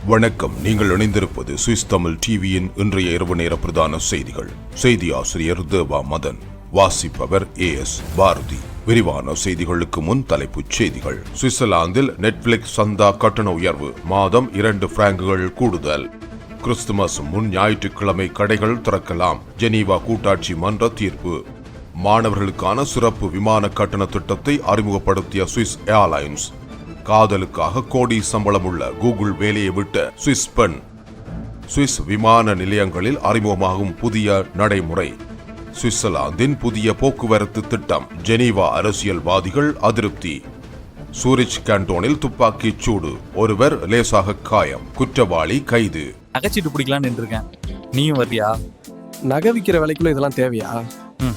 வணக்கம். நீங்கள் இணைந்திருப்பது சுவிஸ் தமிழ் டிவியின் இன்றைய இரவு நேர பிரதான செய்திகள். செய்தி ஆசிரியர் தேவா மதன் வாசிப்பவர் ஏ எஸ் பாரதி. விரிவான செய்திகளுக்கு முன் தலைப்புச் செய்திகள். சுவிட்சர்லாந்தில் நெட்ஃபிளிக்ஸ் சந்தா கட்டண உயர்வு மாதம் இரண்டு பிராங்குகள் கூடுதல். கிறிஸ்துமஸ் முன் ஞாயிற்றுக்கிழமை கடைகள் திறக்கலாம் ஜெனீவா கூட்டாட்சி மன்ற தீர்ப்பு. மாணவர்களுக்கான சிறப்பு விமான கட்டண திட்டத்தை அறிமுகப்படுத்திய சுவிஸ் ஏர்லைன்ஸ் காதலுக்காக கோடி சம்பளமுள்ள கூகுள் வேலையை விட்ட சுவிஸ் பெண். சுவிஸ் விமான நிலையங்களில் அறிமுகமாகும் புதிய நடைமுறை. சுவிட்சர்லாந்தின் புதிய போக்குவரத்து திட்டம் ஜெனீவா அரசியல்வாதிகள் அதிருப்தி. சூரிச் கேண்டோனில் துப்பாக்கிச் சூடு ஒருவர் லேசாக காயம் குற்றவாளி கைது. நகைச்சிட்டு பிடிக்கலான்னு நின்றுருக்கேன். நீயும் வர்றியா? நகை விற்கிற விலைக்குள்ள இதெல்லாம் தேவையா? ம்.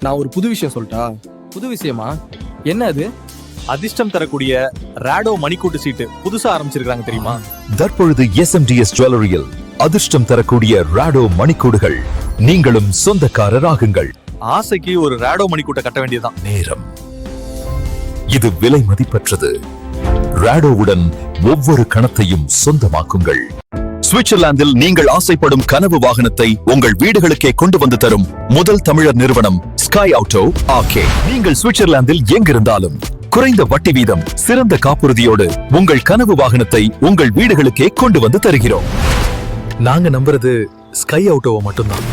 நான் ஒரு புது விஷயம் சொல்லிட்டா புது விஷயமா? என்ன அது? அதிர்ஷ்டம் தரக்கூடிய ராடோ மணிக்கூட்டு சீட்டு புதுசா ஆரம்பிச்சிருக்காங்க தெரியுமா? தற்பொழுது எஸ்எம்டிஎஸ் ஜுவல்லரியில் அதிர்ஷ்டம் தரக்கூடிய ராடோ மணிக்கூடுகள். நீங்களும் சொந்தக்காரராகுங்கள். ஆசைக்கு ஒரு ராடோ மணிக்கூட்டை கட்ட வேண்டியதுதான். நேரம். இது விலை மதிப்பற்றது. ராடோவுடன் ஒவ்வொரு கணத்தையும் சொந்தமாக்குங்கள். சுவிட்சர்லாந்தில் நீங்கள் ஆசைப்படும் கனவு வாகனத்தை உங்கள் வீடுகளுக்கே கொண்டு வந்து தரும் முதல் தமிழர் நிறுவனம் ஸ்கை ஆட்டோ ஆகே. நீங்கள் சுவிட்சர்லாந்தில் எங்கிருந்தாலும் குறைந்த வட்டி வீதம் சிறந்த காப்புறுதியோடு உங்கள் கனவு வாகனத்தை உங்கள் வீடுகளுக்கே கொண்டு வந்து தருகிறோம். நாங்க நம்புறது ஸ்கை அவுட்டோவை மட்டும்தான்.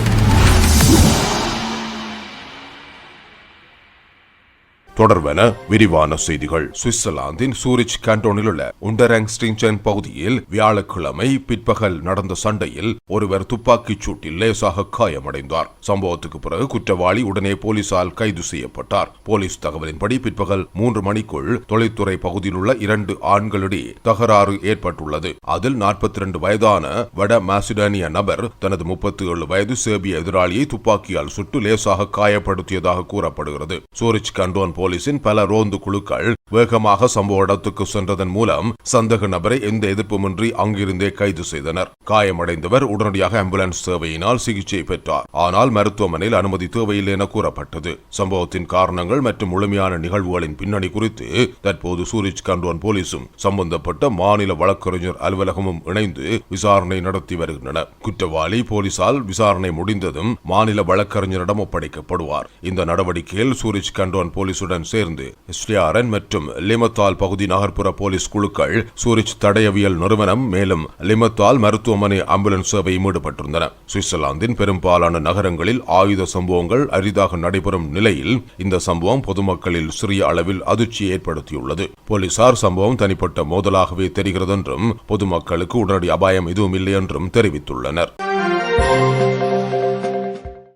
தொடர்வென விரிவான செய்திகள். சுவிட்சர்லாந்தின் சூரிச் கேண்டோனில் உள்ள உண்டராங்ஸ்டிங்சன் பகுதியில் வியாழக்கிழமை பிற்பகல் நடந்த சண்டையில் ஒருவர் துப்பாக்கிச் சூட்டில் லேசாக காயமடைந்தார். சம்பவத்துக்கு பிறகு குற்றவாளி உடனே போலீசால் கைது செய்யப்பட்டார். போலீஸ் தகவலின்படி பிற்பகல் மூன்று மணிக்குள் தொழில்துறை பகுதியில் உள்ள இரண்டு ஆண்களிடையே தகராறு ஏற்பட்டுள்ளது. அதில் நாற்பத்தி இரண்டு வயதான வட மாசிடோனிய நபர் தனது முப்பத்தி ஏழு வயது சேபிய எதிராளியை துப்பாக்கியால் சுட்டு லேசாக காயப்படுத்தியதாக கூறப்படுகிறது. சூரிச் கண்டோன் போலீசின் பல ரோந்து குழுக்கள் வேகமாக சம்பவ இடத்துக்கு சென்றதன் மூலம் சந்தேக நபரை எந்த எதிர்ப்புமின்றி அங்கிருந்தே கைது செய்தனர். காயமடைந்தவர் உடனடியாக ஆம்புலன்ஸ் சேவையினால் சிகிச்சை பெற்றார். ஆனால் மருத்துவமனையில் அனுமதி தேவையில்லை என கூறப்பட்டது. சம்பவத்தின் காரணங்கள் மற்றும் முழுமையான நிகழ்வுகளின் பின்னணி குறித்து தற்போது சூரிஜ் கண்டோன் போலீசும் சம்பந்தப்பட்ட மாநில வழக்கறிஞர் அலுவலகமும் இணைந்து விசாரணை நடத்தி வருகின்றன குற்றவாளி போலீசால் விசாரணை முடிந்ததும் மாநில வழக்கறிஞரிடம் ஒப்படைக்கப்படுவார். இந்த நடவடிக்கையில் சூரிஜ் கண்டோன் போலீசுடன் சேர்ந்து ஸ்டியாரன் மற்றும் லிமத்தால் பகுதி நகர்ப்புற போலீஸ் குழுக்கள் சூரிச் தடயவியல் நிறுவனம் மேலும் லிமத்தால் மருத்துவமனை ஆம்புலன்ஸ் சேவையும் ஈடுபட்டிருந்தன. சுவிட்சர்லாந்தின் பெரும்பாலான நகரங்களில் ஆயுத சம்பவங்கள் அரிதாக நடைபெறும் நிலையில் இந்த சம்பவம் பொதுமக்களில் சிறிய அளவில் அதிர்ச்சி ஏற்படுத்தியுள்ளது. போலீசார் சம்பவம் தனிப்பட்ட மோதலாகவே தெரிகிறது என்றும் பொதுமக்களுக்கு உடனடி அபாயம் எதுவும் இல்லை என்றும் தெரிவித்துள்ளனர்.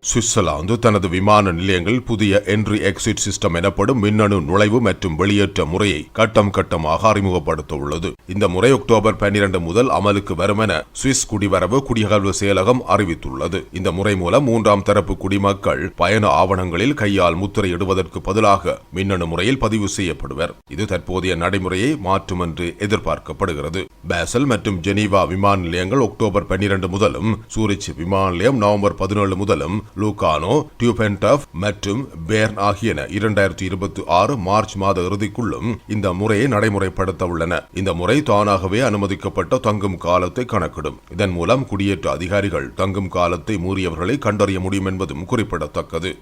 சுவிட்சர்லாந்து தனது விமான நிலையங்களில் புதிய என்ட்ரி எக்ஸிட் சிஸ்டம் எனப்படும் மின்னணு நுழைவு மற்றும் வெளியேற்ற முறையை கட்டம் கட்டமாக அறிமுகப்படுத்த உள்ளது இந்த முறை அக்டோபர் பன்னிரண்டு முதல் அமலுக்கு வரும் என சுவிஸ் குடிவரவு குடியகல்வு செயலகம் அறிவித்துள்ளது. இந்த முறை மூலம் மூன்றாம் தரப்பு குடிமக்கள் பயண ஆவணங்களில் கையால் முத்திரையிடுவதற்கு பதிலாக மின்னணு முறையில் பதிவு செய்யப்படுவர். இது தற்போதைய நடைமுறையை மாற்றும் என்று எதிர்பார்க்கப்படுகிறது. பேசல் மற்றும் ஜெனீவா விமான நிலையங்கள் அக்டோபர் பன்னிரண்டு முதலும் சூரிச் விமான நிலையம் நவம்பர் பதினேழு முதலும் லூகானோ டியூபென்டப் மற்றும் பேர்ன் ஆகியன இரண்டாயிரத்தி இருபத்தி ஆறு மார்ச் மாத இறுதிக்குள்ளும் இந்த முறையை நடைமுறைப்படுத்த உள்ளன. இந்த முறை தானாகவே அனுமதிக்கப்பட்ட தங்கும் காலத்தை கணக்கிடும். இதன் மூலம் குடியேற்ற அதிகாரிகள் தங்கும் காலத்தை மூறியவர்களை கண்டறிய முடியும் என்பதும் குறிப்பிடத்தக்கது.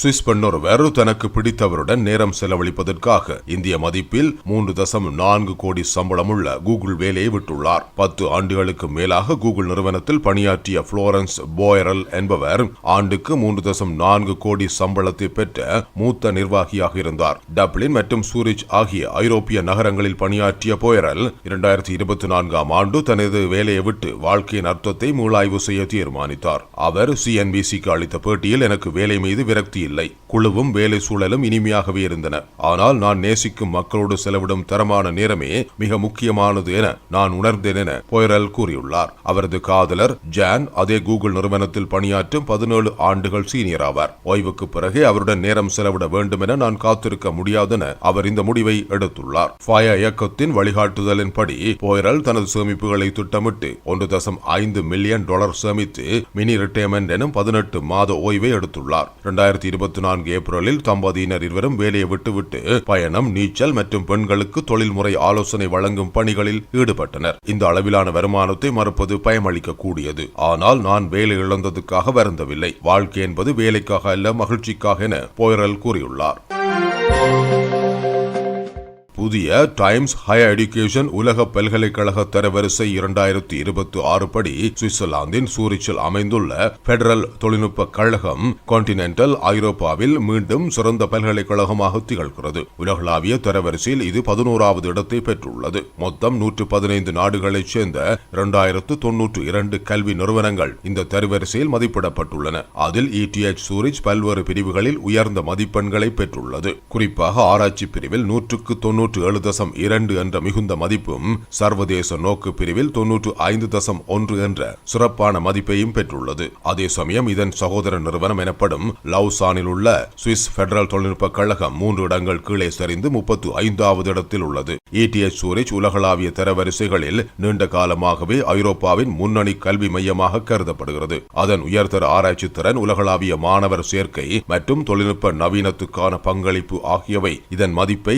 சுவிஸ் பெண்ணொருவர் தனக்கு பிடித்தவருடன் நேரம் செலவழிப்பதற்காக இந்திய மதிப்பில் மூன்று தசம் நான்கு கோடி சம்பளமுள்ள கூகுள் வேலையை விட்டுள்ளார். பத்து ஆண்டுகளுக்கு மேலாக கூகுள் நிறுவனத்தில் பணியாற்றிய புளோரன்ஸ் போயரல் என்பவர் ஆண்டுக்கு மூன்று தசம் நான்கு கோடி சம்பளத்தை பெற்ற மூத்த நிர்வாகியாக இருந்தார். டப்ளின் மற்றும் சூரிச் ஆகிய ஐரோப்பிய நகரங்களில் பணியாற்றிய போயரல் இரண்டாயிரத்தி இருபத்தி நான்காம் ஆண்டு தனது வேலையை விட்டு வாழ்க்கையின் அர்த்தத்தை மூலாய்வு செய்ய தீர்மானித்தார். அவர் சிஎன்பிசிக்கு அளித்த பேட்டியில் எனக்கு வேலை மீது விரக்தி இல்லை. குழுவும் வேலை சூழலும் இனிமையாகவே இருந்தன. ஆனால் நான் நேசிக்கும் மக்களோடு செலவிடும் தரமான நேரமே மிக முக்கியமானது என நான் உணர்ந்தேன் என பொயரல் கூறியுள்ளார். அவரது காதலர் ஜான் அதே கூகுள் நிறுவனத்தில் பணியாற்றும் பதினேழு ஆண்டுகள் சீனியர் ஆவார். ஓய்வுக்கு பிறகு அவருடன் நேரம் செலவிட வேண்டும் என நான் காத்திருக்க முடியாதென அவர் இந்த முடிவை எடுத்துள்ளார். ஃபய இயக்கத்தின் வழிகாட்டுதலின்படி போயரல் தனது சேமிப்புகளை திட்டமிட்டு ஒன்று தசம் ஐந்து மில்லியன் டாலர் சேமித்து மினி ரிட்டையர்மெண்ட் எனும் பதினெட்டு மாத ஓய்வை எடுத்துள்ளார். இரண்டாயிரத்தி இருபத்தி நான்கு ஏப்ரலில் தம்பதியினர் இருவரும் வேலையை விட்டுவிட்டு பயணம் நீச்சல் மற்றும் பெண்களுக்கு தொழில்முறை ஆலோசனை வழங்கும் பணிகளில் ஈடுபட்டனர். இந்த அளவிலான வருமானத்தை மறுப்பது பயமளிக்கக்கூடியது. ஆனால் நான் வேலை இழந்ததுக்காக வருந்தவில்லை. வாழ்க்கை என்பது வேலைக்காக அல்ல மகிழ்ச்சிக்காக என போயரல் கூறியுள்ளார். புதிய டைம்ஸ் ஹையர் எஜுகேஷன் உலக பல்கலைக்கழக தரவரிசை இரண்டாயிரத்தி இருபத்தி ஆறு படி சுவிட்சர்லாந்தின் சூரிச்சில் அமைந்துள்ள பெடரல் தொழில்நுட்ப கழகம் கான்டினென்டல் ஐரோப்பாவில் மீண்டும் சிறந்த பல்கலைக்கழகமாக திகழ்கிறது. உலகளாவிய தரவரிசையில் இது பதினோராவது இடத்தை பெற்றுள்ளது. மொத்தம் நூற்று பதினைந்து நாடுகளைச் சேர்ந்த இரண்டாயிரத்து தொன்னூற்று இரண்டு கல்வி நிறுவனங்கள் இந்த தரவரிசையில் மதிப்பிடப்பட்டுள்ளன. அதில் இடிஎச் சூரிச் பல்வேறு பிரிவுகளில் உயர்ந்த மதிப்பெண்களை பெற்றுள்ளது. குறிப்பாக ஆராய்ச்சி பிரிவில் நூற்றுக்கு தொன்னூற்று ஏழு தசம் இரண்டு என்ற மிகுந்த மதிப்பும் சர்வதேச நோக்கு பிரிவில் தொன்னூற்று ஐந்து தசம் ஒன்று என்ற சிறப்பான மதிப்பையும் பெற்றுள்ளது. அதே சமயம் இதன் சகோதர நிறுவனம் எனப்படும் லவுசானில் உள்ள சுவிஸ் பெடரல் தொழில்நுட்ப கழகம் மூன்று இடங்கள் கீழே சரிந்து முப்பத்து ஐந்தாவது இடத்தில் உள்ளது. இடிஎச் சூரிச் உலகளாவிய தரவரிசைகளில் நீண்ட காலமாகவே ஐரோப்பாவின் முன்னணி கல்வி மையமாக கருதப்படுகிறது. அதன் உயர்தர ஆராய்ச்சி திறன் உலகளாவிய மாணவர் சேர்க்கை மற்றும் தொழில்நுட்ப நவீனத்துக்கான பங்களிப்பு ஆகியவை இதன் மதிப்பை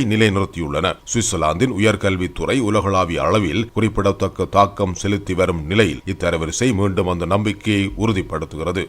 உள்ளன. சுவிட்சர்லாந்தின் உயர்கல்வித்துறை உலகளாவிய அளவில் குறிப்பிடத்தக்க தாக்கம் செலுத்தி வரும் நிலையில் இத்தரவரிசை மீண்டும் அந்த நம்பிக்கையை உறுதிப்படுத்துகிறது.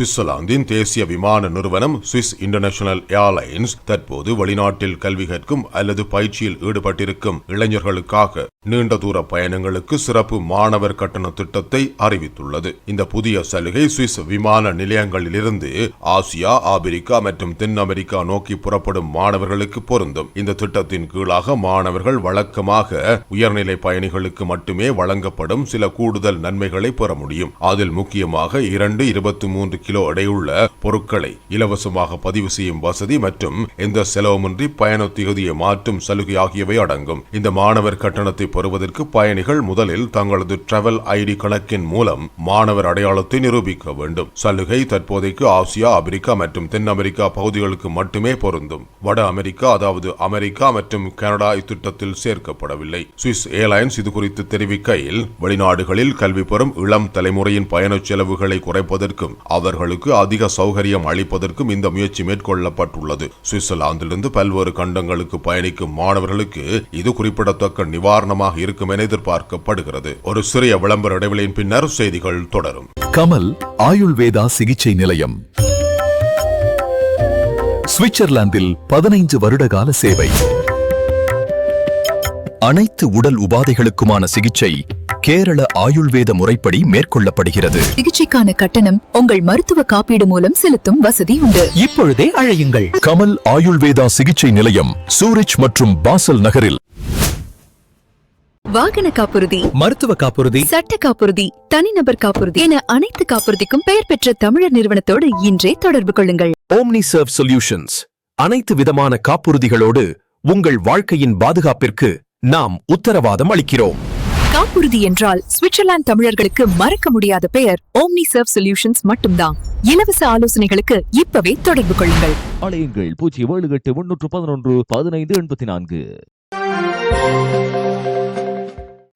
சுவிட்சர்லாந்தின் தேசிய விமான நிறுவனம் சுவிஸ் இன்டர்நேஷனல் ஏர்லைன்ஸ் தற்போது வெளிநாட்டில் கல்வி கற்கும் அல்லது பயிற்சியில் ஈடுபட்டிருக்கும் இளைஞர்களுக்காக நீண்ட தூர பயணங்களுக்கு சிறப்பு மாணவர் கட்டண திட்டத்தை அறிவித்துள்ளது. இந்த புதிய சலுகை சுவிஸ் விமான நிலையங்களிலிருந்து ஆசியா ஆப்பிரிக்கா மற்றும் தென் அமெரிக்கா நோக்கி புறப்படும் மாணவர்களுக்கு பொருந்தும். இந்த திட்டத்தின் கீழாக மாணவர்கள் வழக்கமாக உயர்நிலை பயணிகளுக்கு மட்டுமே வழங்கப்படும் சில கூடுதல் நன்மைகளை பெற முடியும். அதில் முக்கியமாக இரண்டு இருபத்தி மூன்று கிலோ எடையுள்ள பொருட்களை இலவசமாக பதிவு செய்யும் வசதி மற்றும் எந்த செலவுமின்றி பயண திகதியை மாற்றும் சலுகை ஆகியவை அடங்கும். இந்த மாணவர் கட்டணத்தை பெறுவதற்கு பயணிகள் முதலில் தங்களது டிராவல் ஐடி கணக்கின் மூலம் மாணவர் அடையாளத்தை நிரூபிக்க வேண்டும். சலுகை தற்போதைக்கு ஆசியா அமெரிக்கா மற்றும் தென் அமெரிக்கா பகுதிகளுக்கு மட்டுமே பொருந்தும். வட அமெரிக்கா அதாவது அமெரிக்கா மற்றும் கனடா இத்திட்டத்தில் சேர்க்கப்படவில்லை. சுவிஸ் ஏர்லைன்ஸ் இது குறித்து தெரிவிக்கையில் வெளிநாடுகளில் கல்வி பெறும் இளம் தலைமுறையின் பயணச் செலவுகளை குறைப்பதற்கும் அவர்களுக்கு அதிக சௌகரியம் அளிப்பதற்கும் இந்த முயற்சி மேற்கொள்ளப்பட்டுள்ளது. சுவிட்சர்லாந்திலிருந்து பல்வேறு கண்டங்களுக்கு பயணிக்கும் மாணவர்களுக்கு இது குறிப்பிடத்தக்க நிவாரணமாக இருக்கும் என எதிர்பார்க்கப்படுகிறது. ஒரு சிறிய விளம்பர இடைவெளியின் பின்னர் செய்திகள் தொடரும். கமல் ஆயுள்வேதா சிகிச்சை நிலையம். சுவிட்சர்லாந்தில் பதினைந்து வருடகால சேவை. அனைத்து உடல் உபாதைகளுக்குமான சிகிச்சை கேரள ஆயுள்வேத முறைப்படி மேற்கொள்ளப்படுகிறது. சிகிச்சைக்கான கட்டணம் உங்கள் மருத்துவ காப்பீடு மூலம் செலுத்தும் வசதி உண்டு. இப்பொழுதே அழையுங்கள். கமல் ஆயுள்வேதா சிகிச்சை நிலையம் சூரிச் மற்றும் பாசல் நகரில். வாகன காப்புறுதி மருத்துவ காப்புறுதி சட்ட காப்புறுதி தனிநபர் காப்புறுதி என அனைத்து காப்புறுதிக்கும் பெயர் பெற்ற தமிழர் நிறுவனத்தோடு இன்றே தொடர்பு கொள்ளுங்கள். ஓம்னி சர்வ் சொல்யூஷன்ஸ் அனைத்து விதமான காப்புறுதிகளோடு உங்கள் வாழ்க்கையின் பாதுகாப்பிற்கு நாம் உத்தரவாதம் அளிக்கிறோம். காப்புறுதி என்றால் சுவிட்சர்லாந்து தமிழர்களுக்கு மறக்க முடியாத பெயர் ஓம்னி சர்வ் சொல்யூஷன்ஸ் மட்டும்தான். இலவச ஆலோசனைகளுக்கு இப்பவே தொடர்பு கொள்ளுங்கள். அலையுங்கள். பூஜ்ஜியம் ஏழு எட்டு முன்னூற்று பதினொன்று பதினைந்து எண்பத்தி நான்கு.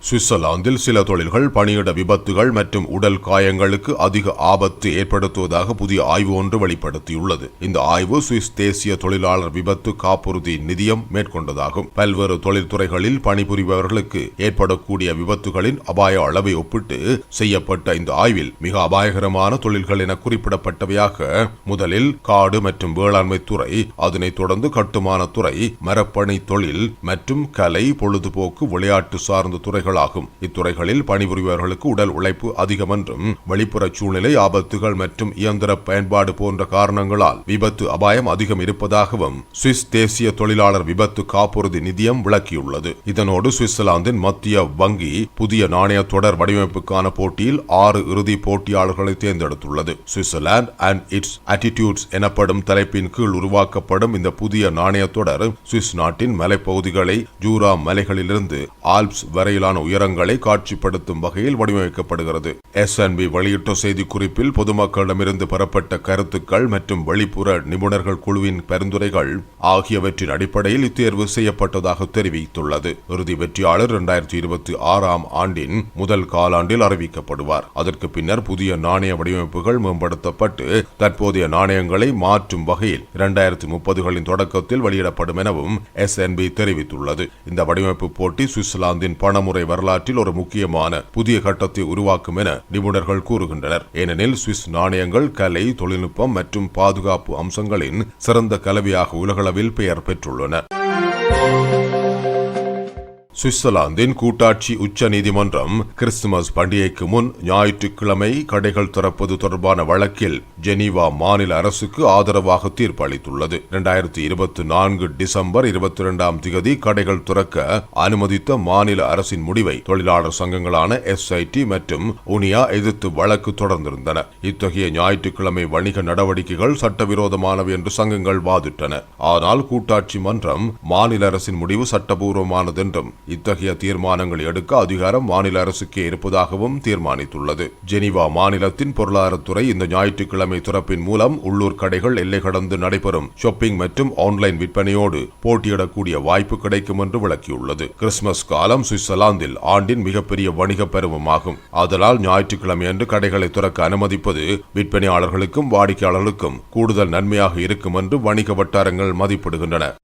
சுவிட்சர்லாந்தில் சில தொழில்கள் பணியிட விபத்துகள் மற்றும் உடல் காயங்களுக்கு அதிக ஆபத்து ஏற்படுத்துவதாக புதிய ஆய்வு ஒன்று வெளிப்படுத்தியுள்ளது. இந்த ஆய்வு சுவிஸ் தேசிய தொழிலாளர் விபத்து காப்புறுதி நிதியம் மேற்கொண்டதாகும். பல்வேறு தொழில்துறைகளில் பணிபுரிபவர்களுக்கு ஏற்படக்கூடிய விபத்துகளின் அபாய அளவை ஒப்பிட்டு செய்யப்பட்ட இந்த ஆய்வில் மிக அபாயகரமான தொழில்கள் என குறிப்பிடப்பட்டவையாக முதலில் காடு மற்றும் வேளாண்மை துறை அதனைத் தொடர்ந்து கட்டுமான துறை மரப்பணி தொழில் மற்றும் கலை பொழுதுபோக்கு விளையாட்டு சார்ந்த துறைகள் துறைகளாகும் இத்துறைகளில் பணிபுரிபவர்களுக்கு உடல் உழைப்பு அதிகம் என்றும் வெளிப்புற சூழ்நிலை ஆபத்துகள் மற்றும் இயந்திர பயன்பாடு போன்ற காரணங்களால் விபத்து அபாயம் அதிகம் இருப்பதாகவும் சுவிஸ் தேசிய தொழிலாளர் விபத்து காப்புறுதி நிதியம் விளக்கியுள்ளது. இதனோடு சுவிட்சர்லாந்தின் மத்திய வங்கி புதிய நாணய தொடர் வடிவமைப்புக்கான போட்டியில் ஆறு இறுதி போட்டியாளர்களை தேர்ந்தெடுத்துள்ளது. சுவிட்சர்லாந்து அண்ட் இட்ஸ் அட்டிடியூட்ஸ் எனப்படும் தலைப்பின் கீழ் உருவாக்கப்படும் இந்த புதிய நாணய தொடர் சுவிஸ் நாட்டின் மலைப்பகுதிகளை ஜூரா மலைகளிலிருந்து ஆல்ப்ஸ் வரையிலான உயரங்களை காட்சிப்படுத்தும் வகையில் வடிவமைக்கப்படுகிறது. எஸ்என்பி வெளியிட்ட செய்திக்குறிப்பில் பொதுமக்களிடமிருந்து பெறப்பட்ட கருத்துக்கள் மற்றும் வெளிப்புற நிபுணர்கள் குழுவின் பரிந்துரைகள் ஆகியவற்றின் அடிப்படையில் இத்தேர்வு செய்யப்பட்டதாக தெரிவித்துள்ளது. இறுதி வெற்றியாளர் இரண்டாயிரத்தி இருபத்தி ஆறாம் ஆண்டின் முதல் காலாண்டில் அறிவிக்கப்படுவார். அதற்கு பின்னர் புதிய நாணய வடிவமைப்புகள் மேம்படுத்தப்பட்டு தற்போதைய நாணயங்களை மாற்றும் வகையில் இரண்டாயிரத்தி முப்பதுகளின் தொடக்கத்தில் வெளியிடப்படும் எனவும் எஸ்என்பி தெரிவித்துள்ளது. இந்த வடிவமைப்பு போட்டி சுவிட்சர்லாந்தின் பணமுறை வரலாற்றில் ஒரு முக்கியமான புதிய கட்டத்தை உருவாக்கும் என நிபுணர்கள் கூறுகின்றனர். ஏனெனில் சுவிஸ் நாணயங்கள் கலை தொழில்நுட்பம் மற்றும் பாதுகாப்பு அம்சங்களின் சிறந்த கலவையாக உலகளவில் பெயர் பெற்றுள்ளன. சுவிட்சர்லாந்தின் கூட்டாட்சி உச்ச நீதிமன்றம் கிறிஸ்துமஸ் பண்டிகைக்கு முன் ஞாயிற்றுக்கிழமை கடைகள் திறப்பது தொடர்பான வழக்கில் ஜெனீவா மாநில அரசுக்கு ஆதரவாக தீர்ப்பு அளித்துள்ளது. இரண்டாயிரத்தி இருபத்தி நான்கு டிசம்பர் இருபத்தி இரண்டாம் திகதி கடைகள் திறக்க அனுமதித்த மாநில அரசின் முடிவை தொழிலாளர் சங்கங்களான எஸ்ஐடி மற்றும் உனியா எதிர்த்து வழக்கு தொடர்ந்திருந்தன. இத்தகைய ஞாயிற்றுக்கிழமை வணிக நடவடிக்கைகள் சட்டவிரோதமானவை என்று சங்கங்கள் வாதிட்டன. ஆனால் கூட்டாட்சி மன்றம் மாநில அரசின் முடிவு சட்டபூர்வமானது என்றும் இத்தகைய தீர்மானங்கள் எடுக்க அதிகாரம் மாநில அரசுக்கே இருப்பதாகவும் தீர்மானித்துள்ளது. ஜெனீவா மாநிலத்தின் பொருளாதாரத்துறை இந்த ஞாயிற்றுக்கிழமை திறப்பின் மூலம் உள்ளூர் கடைகள் எல்லை கடந்து நடைபெறும். ஷாப்பிங் மற்றும் ஆன்லைன் விற்பனையோடு போட்டியிடக்கூடிய வாய்ப்பு கிடைக்கும் என்று விளக்கியுள்ளது. கிறிஸ்துமஸ் காலம் சுவிட்சர்லாந்தில் ஆண்டின் மிகப்பெரிய வணிக பருவமாகும். ஆதலால் ஞாயிற்றுக்கிழமை அன்று கடைகளை திறக்க அனுமதிப்பது விற்பனையாளர்களுக்கும் வாடிக்கையாளர்களுக்கும் கூடுதல் நன்மையாக இருக்கும் என்று வணிக வட்டாரங்கள் மதிப்பிடுகின்றன.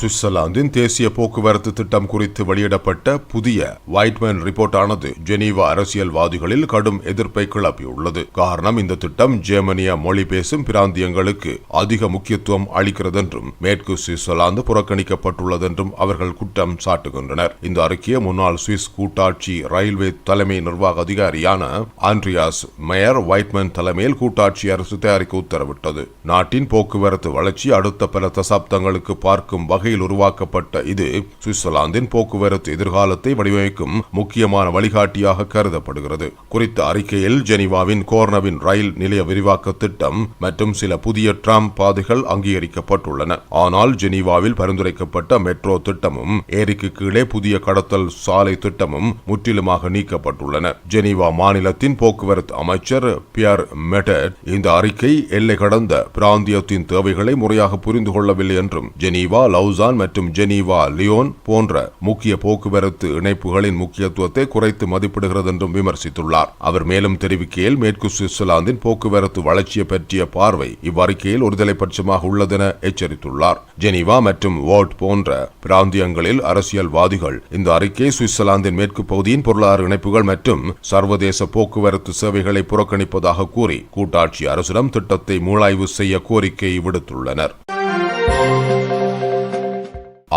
சுவிட்சர்லாந்தின் தேசிய போக்குவரத்து திட்டம் குறித்து வெளியிடப்பட்ட புதிய ஒயிட்மேன் ரிப்போர்ட்டானது ஜெனீவா அரசியல்வாதிகளில் கடும் எதிர்ப்பை கிளப்பியுள்ளது. காரணம் இந்த திட்டம் ஜெர்மனிய மொழி பேசும் பிராந்தியங்களுக்கு அதிக முக்கியத்துவம் அளிக்கிறதென்றும் மேற்கு சுவிட்சர்லாந்து புறக்கணிக்கப்பட்டுள்ளதென்றும் அவர்கள் குற்றம் சாட்டுகின்றனர். இந்த அறிக்கையை முன்னாள் சுவிஸ் கூட்டாட்சி ரயில்வே தலைமை நிர்வாக அதிகாரியான ஆண்ட்ரியாஸ் மேயர் ஒயிட்மேன் தலைமையில் கூட்டாட்சி அரசு தயாரிக்க உத்தரவிட்டது. நாட்டின் போக்குவரத்து வளர்ச்சி அடுத்த பல தசாப்தங்களுக்கு பார்க்கும் வகை வகையில் உருவாக்கப்பட்ட இது சுவிட்சர்லாந்தின் போக்குவரத்து எதிர்காலத்தை வடிவமைக்கும் முக்கியமான வழிகாட்டியாக கருதப்படுகிறது. குறித்த அறிக்கையில் ஜெனீவாவின் கோர்னவின் ரயில் நிலைய விரிவாக்க திட்டம் மற்றும் சில புதிய டிராம் பாதைகள் அங்கீகரிக்கப்பட்டுள்ளன. ஆனால் ஜெனீவாவில் பரிந்துரைக்கப்பட்ட மெட்ரோ திட்டமும் ஏரிக்கு கீழே புதிய கடத்தல் சாலை திட்டமும் முற்றிலுமாக நீக்கப்பட்டுள்ளன. ஜெனீவா மாநிலத்தின் போக்குவரத்து அமைச்சர் பியர் மெட்டட் இந்த அறிக்கை எல்லை கடந்த பிராந்தியத்தின் தேவைகளை முறையாக புரிந்து கொள்ளவில்லை என்றும் ஜெனீவா லூசான் மற்றும் ஜெனீவா லியோன் போன்ற முக்கிய போக்குவரத்து இணைப்புகளின் முக்கியத்துவத்தை குறைத்து மதிப்பிடுகிறது என்றும் விமர்சித்துள்ளார். அவர் மேலும் தெரிவிக்கையில் மேற்கு சுவிட்சர்லாந்தின் போக்குவரத்து வளர்ச்சியை பற்றிய பார்வை இவ்வறிக்கையில் ஒருதலைபட்சமாக உள்ளதென எச்சரித்துள்ளார். ஜெனீவா மற்றும் வோர்ட் போன்ற பிராந்தியங்களில் அரசியல்வாதிகள் இந்த அறிக்கை சுவிட்சர்லாந்தின் மேற்கு பகுதியின் பொருளாதார இணைப்புகள் மற்றும் சர்வதேச போக்குவரத்து சேவைகளை புறக்கணிப்பதாக கூறி கூட்டாட்சி அரசிடம் திட்டத்தை மூளாய்வு செய்ய கோரிக்கை விடுத்துள்ளனர்.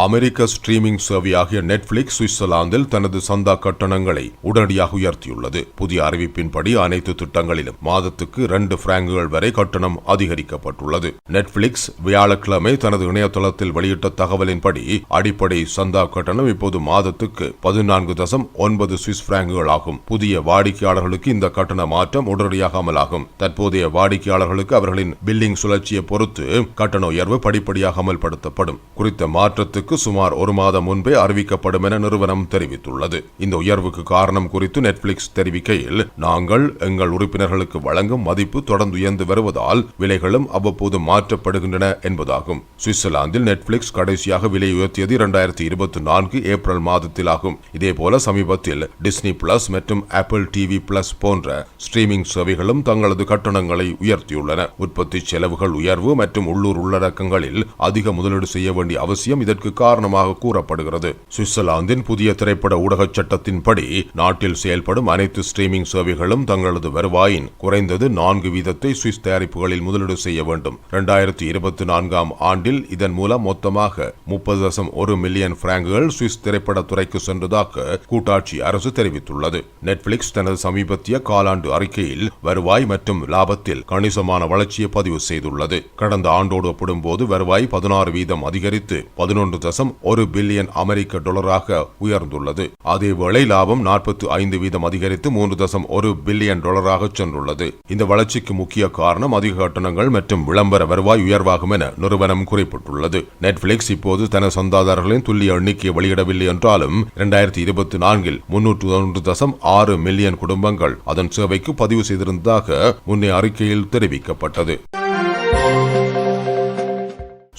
அமெரிக்க ஸ்ட்ரீமிங் சேவையாகிய நெட்ஃபிளிக்ஸ் சுவிட்சர்லாந்தில் தனது சந்தா கட்டணங்களை உடனடியாக உயர்த்தியுள்ளது. புதிய அறிவிப்பின்படி அனைத்து திட்டங்களிலும் மாதத்துக்கு இரண்டு பிராங்குகள் வரை கட்டணம் அதிகரிக்கப்பட்டுள்ளது. நெட்ஃபிளிக்ஸ் வியாழக்கிழமை தனது இணையதளத்தில் வெளியிட்ட தகவலின்படி அடிப்படை சந்தா கட்டணம் இப்போது மாதத்துக்கு பதினான்கு தசம் ஒன்பது சுவிஸ் பிராங்குகள் ஆகும். புதிய வாடிக்கையாளர்களுக்கு இந்த கட்டண மாற்றம் உடனடியாக அமலாகும். தற்போதைய வாடிக்கையாளர்களுக்கு அவர்களின் பில்லிங் சுழற்சியை பொறுத்து கட்டண உயர்வு படிப்படியாக அமல்படுத்தப்படும். குறித்த மாற்றத்துக்கு சுமார் ஒரு மாதம் முன்பே அறிவிக்கப்படும் என நிறுவனம் தெரிவித்துள்ளது. இந்த உயர்வுக்கு காரணம் குறித்து நெட்ஃபிளிக்ஸ் தெரிவிக்கையில் நாங்கள் எங்கள் உறுப்பினர்களுக்கு வழங்கும் மதிப்பு தொடர்ந்து உயர்ந்து வருவதால் விலைகளும் அவ்வப்போது மாற்றப்படுகின்றன என்பதாகும். சுவிட்சர்லாந்தில் நெட்ஃபிளிக்ஸ் கடைசியாக விலை உயர்த்தியது இரண்டாயிரத்தி இருபத்தி நான்கு ஏப்ரல் மாதத்தில் ஆகும் இதேபோல சமீபத்தில் டிஸ்னி பிளஸ் மற்றும் ஆப்பிள் டிவி பிளஸ் போன்ற ஸ்ட்ரீமிங் சேவைகளும் தங்களது கட்டணங்களை உயர்த்தியுள்ளன. உற்பத்தி செலவுகள் உயர்வு மற்றும் உள்ளூர் உள்ளடக்கங்களில் அதிக முதலீடு செய்ய வேண்டிய அவசியம் இதற்கு காரணமாக கூறப்படுகிறது. சுவிட்சர்லாந்தின் புதிய திரைப்பட ஊடகச் சட்டத்தின்படி நாட்டில் செயல்படும் அனைத்து ஸ்ட்ரீமிங் சேவைகளும் தங்களது வருவாயின் குறைந்தது நான்கு வீதத்தை சுவிஸ் தயாரிப்புகளில் முதலீடு செய்ய வேண்டும். இரண்டாயிரத்தி இருபத்தி நான்காம் ஆண்டில் இதன் மூலம் மொத்தமாக முப்பது தசம் ஒரு மில்லியன் பிராங்குகள் சுவிஸ் திரைப்படத்துறைக்கு சென்றதாக கூட்டாட்சி அரசு தெரிவித்துள்ளது. நெட்ஃபிளிக்ஸ் தனது சமீபத்திய காலாண்டு அறிக்கையில் வருவாய் மற்றும் லாபத்தில் கணிசமான வளர்ச்சியை பதிவு செய்துள்ளது. கடந்த ஆண்டோடு ஒப்பிடும்போது வருவாய் பதினாறு வீதம் அதிகரித்து பதினொன்று தசம் ஒரு பில்லியன் அமெரிக்க டாலராக உயர்ந்துள்ளது. அதேவேளை லாபம் நாற்பத்தி ஐந்து வீதம் அதிகரித்து மூன்று தசம் ஒரு பில்லியன் டாலராக சென்றுள்ளது. இந்த வளர்ச்சிக்கு முக்கிய காரணம் அதிக கட்டணங்கள் மற்றும் விளம்பர வருவாய் உயர்வாகும் என நிறுவனம் குறிப்பிட்டுள்ளது. நெட்ஃபிளிக்ஸ் இப்போது தனது சந்தாதாரர்களின் துல்லிய எண்ணிக்கையை வெளியிடவில்லை என்றாலும் இரண்டாயிரத்தி இருபத்தி நான்கில் முன்னூற்று ஒன்று தசம் ஆறு மில்லியன் குடும்பங்கள் அதன் சேவைக்கு பதிவு செய்திருந்ததாக முன்னே அறிக்கையில் தெரிவிக்கப்பட்டது.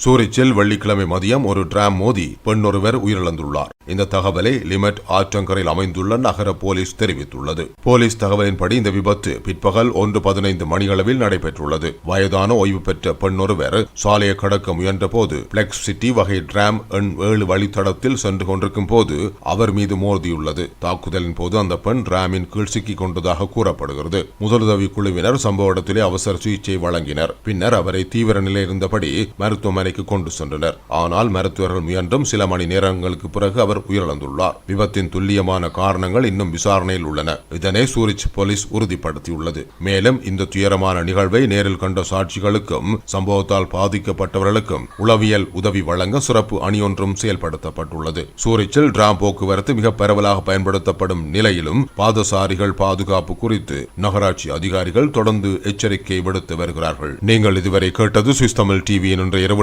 சூரிச்சில் வெள்ளிக்கிழமை மதியம் ஒரு டிராம் மோதி பெண்ணொருவர் உயிரிழந்துள்ளார். இந்த தகவலை லிமெட் ஆற்றங்கரையில் அமைந்துள்ள நகர போலீஸ் தெரிவித்துள்ளது. போலீஸ் தகவலின்படி இந்த விபத்து பிற்பகல் ஒன்று பதினைந்து மணியளவில் நடைபெற்றுள்ளது. வயதான ஓய்வு பெற்ற பெண்ணொருவர் சாலையை கடக்க முயன்றபோது பிளெக்ஸ் சிட்டி வகை டிராம் எண் ஏழு வழித்தடத்தில் சென்று கொண்டிருக்கும் போது அவர் மீது மோதியுள்ளது. தாக்குதலின் போது அந்த பெண் டிராமின் கீழ் சிக்கிக் கொண்டதாக கூறப்படுகிறது. முதலுதவி குழுவினர் சம்பவ இடத்திலே அவசர சிகிச்சை வழங்கினர். பின்னர் அவரை தீவிர நிலையில் இருந்தபடி மருத்துவமனை மருத்துவமனைக்கு கொண்டு சென்றனர். ஆனால் மருத்துவர்கள் முயன்றும் சில மணி நேரங்களுக்கு பிறகு அவர் உயிரிழந்துள்ளார். விபத்தின் துல்லியமான காரணங்கள் இன்னும் விசாரணையில் உள்ளன. இதனை சூரிச் போலீஸ் உறுதிப்படுத்தியுள்ளது. மேலும் இந்த துயரமான நிகழ்வை நேரில் கண்ட சாட்சிகளுக்கும் சம்பவத்தால் பாதிக்கப்பட்டவர்களுக்கும் உளவியல் உதவி வழங்க சிறப்பு அணியொன்றும் செயல்படுத்தப்பட்டுள்ளது. சூரிச்சில் டிராம் போக்குவரத்து மிக பரவலாக பயன்படுத்தப்படும் நிலையிலும் பாதசாரிகள் பாதுகாப்பு குறித்து நகராட்சி அதிகாரிகள் தொடர்ந்து எச்சரிக்கை விடுத்து வருகிறார்கள். நீங்கள் இதுவரை கேட்டது சுவிஸ் தமிழ் டிவியின் இன்று இரவு